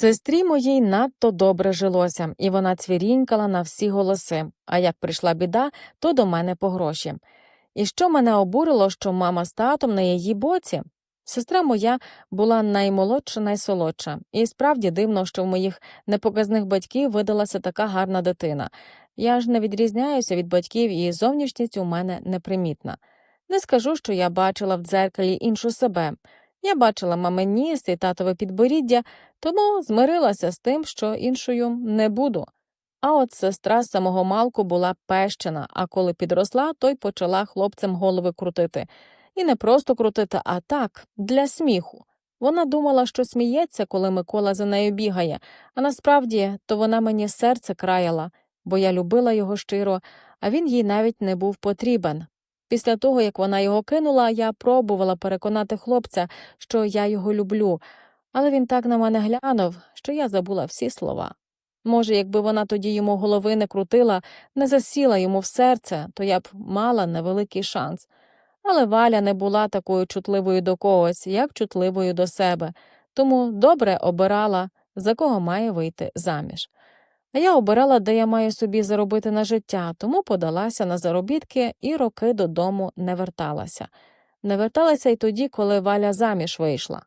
Сестрі моїй надто добре жилося, і вона цвірінькала на всі голоси, а як прийшла біда, то до мене по гроші. І що мене обурило, що мама з татом на її боці? Сестра моя була наймолодша, найсолодша, і справді дивно, що в моїх непоказних батьків видалася така гарна дитина. Я ж не відрізняюся від батьків, і зовнішність у мене непримітна. Не скажу, що я бачила в дзеркалі іншу себе. Я бачила мамин і татове підборіддя, тому змирилася з тим, що іншою не буду. А от сестра з самого малку була пещена, а коли підросла, то й почала хлопцям голови крутити. І не просто крутити, а так, для сміху. Вона думала, що сміється, коли Микола за нею бігає, а насправді то вона мені серце краяла, бо я любила його щиро, а він їй навіть не був потрібен. Після того, як вона його кинула, я пробувала переконати хлопця, що я його люблю, але він так на мене глянув, що я забула всі слова. Може, якби вона тоді йому голови не крутила, не засіла йому в серце, то я б мала невеликий шанс. Але Валя не була такою чутливою до когось, як чутливою до себе, тому добре обирала, за кого має вийти заміж. А я обирала, де я маю собі заробити на життя, тому подалася на заробітки і роки додому не верталася. Не верталася й тоді, коли Валя заміж вийшла.